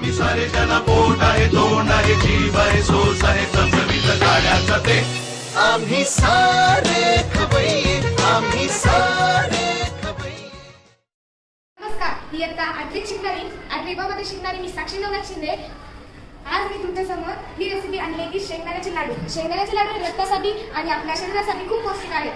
आम्ही सारे ज्याला पोट आहे तोंड आहे जीव आहे सोस आहे चमचमीत गाड्याचा ते. आम्ही सारे खवई आम्ही सारे खवई नमस्कार आठवीत शिकणारी आठवी ब मध्ये शिकणारी मी साक्षी नवनाथ शिंदे. आज मी तुमच्यासमोर ही रेसिपी आणली की शेंगदाण्याचे लाडू. शेंगदाण्याचे लाडू रक्तासाठी आणि आपल्या शरीरासाठी खूप पौष्टिक आहेत.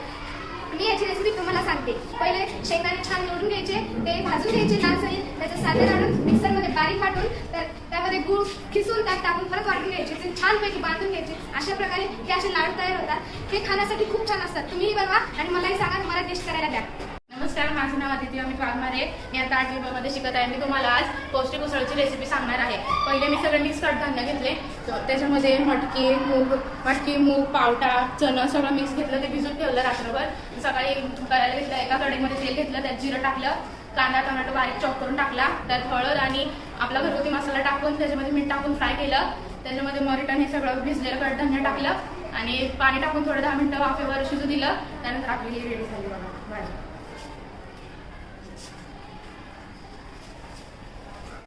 मी याची रेसिपी तुम्हाला सांगते. पहिले शेंगदाणे छान निवडून घ्यायचे ते भाजून घ्यायचे लाल सळीत त्याचं साधे आणून मिक्सरमध्ये बारीक वाटून तर त्यामध्ये गूळ खिसून त्यात टाकून परत वाटून घ्यायचे. ते छानपैकी बांधून घ्यायचे. अशा प्रकारे हे असे लाडू तयार होतात. हे खाण्यासाठी खूप छान असतात. तुम्हीही बनवा आणि मलाही सांगा तुम्हाला टेस्ट करायला द्या. नमस्कार माझं नाव अदिती अमित वाघमारे मी आता आठवी ब मध्ये शिकत आहे. मी तुम्हाला आज पौष्टिक उसळची रेसिपी सांगणार आहे. पहिले मी सगळे मिक्स कडधान्य घेतले. तर त्याच्यामध्ये मटकी मूग मटकी मूग पावटा चणं सगळं मिक्स घेतलं. ते भिजून ठेवलं रात्रभर. सकाळी करायला घेतलं एका कडेमध्ये तेल घेतलं त्यात जिरं टाकलं कांदा टोमॅटो बारीक चॉप करून टाकला. त्यात हळद आणि आपला घरगुती मसाला टाकून त्याच्यामध्ये मीठ टाकून फ्राय केलं. त्याच्यामध्ये मरिटन हे सगळं भिजलेलं कडधान्य टाकलं. आणि पाणी टाकून थोडं दहा मिनिटं वाफेवर शिजू दिलं. त्यानंतर आपली रेडी झाली बघा भाजी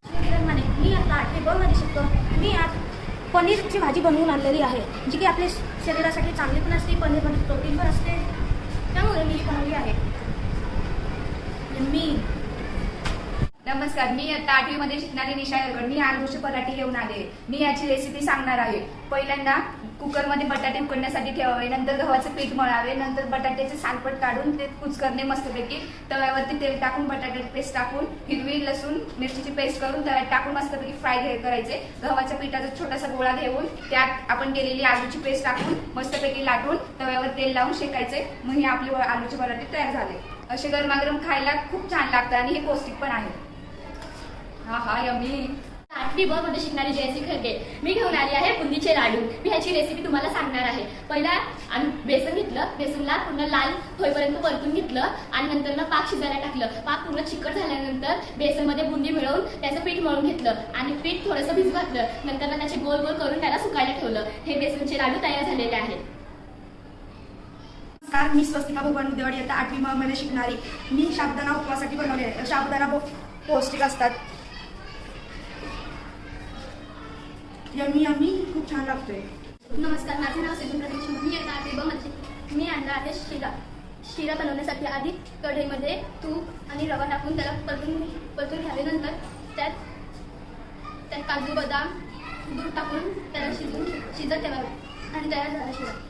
किरण माने मी आता आठवी ब मध्ये शिकतो मी आज पनीरची भाजी बनवून आणलेली आहे जी की आपल्या शरीरासाठी चांगली पण असते पनीरमध्ये प्रोटीन पण असते. त्यामुळे मी ही बनवली आहे. मी नमस्कार मी आता आठवीमध्ये शिकणारी निशा मी आलूचे पराठी घेऊन आले. मी याची रेसिपी सांगणार आहे. पहिल्यांदा कुकरमध्ये बटाटे उकडण्यासाठी ठेवावे नंतर गव्हाचं पीठ मळावे नंतर बटाट्याचे सालपट काढून ते कुचकरणे मस्तपैकी तव्यावरती तेल टाकून बटाट्याची पेस्ट टाकून हिरवी लसूण मिरचीची पेस्ट करून तव्यात टाकून मस्तपैकी फ्राय घे करायचे. गव्हाच्या पिठाचा छोटासा गोळा घेऊन त्यात आपण केलेली आलूची पेस्ट टाकून मस्तपैकी लाटून तव्यावर तेल लावून शेकायचे. मग हे आपले आलूचे बटाटे तयार झाले. असे गरमागरम खायला खूप छान लागतं आणि हे पौष्टिक पण आहे. हा हा यमी आठवी ब मध्ये शिकणारी जयसी खरगे मी घेऊन आली आहे बुंदीचे लाडू. मी ह्याची रेसिपी तुम्हाला सांगणार आहे. पहिला आम्ही बेसन घेतलं. बेसनला पूर्ण लाल होईपर्यंत परतून घेतलं आणि नंतर ना पाक शिजायला टाकलं. पाक पूर्ण चिकट झाल्यानंतर बेसनमध्ये बुंदी मिळवून त्याचं पीठ मळून घेतलं आणि पीठ थोडंसं भिजू घातलं नंतर ना त्याचे गोल गोल करून त्याला सुकायला ठेवलं. हे बेसनचे लाडू तयार झालेले आहेत. नमस्कार मी स्वस्तिका भगवान उद्यावाडी आता आठवी मध्ये शिकणारी. मी शाबदाना उपवासाठी बनवले आहे साबुदाणा पौष्टिक असतात. यमी यमी खूप छान लागतोय. नमस्कार माझे नाव सिद्धू प्रतीक्षा मी आता आठवी ब मी आणला आहे शिरा. शिरा बनवण्यासाठी आधी कढईमध्ये तूप आणि रवा टाकून त्याला परतून परतून घ्यावे त्यात त्यात काजू बदाम दूध टाकून त्याला शिजून शिजत ठेवावे आणि तयार झाला शिरा.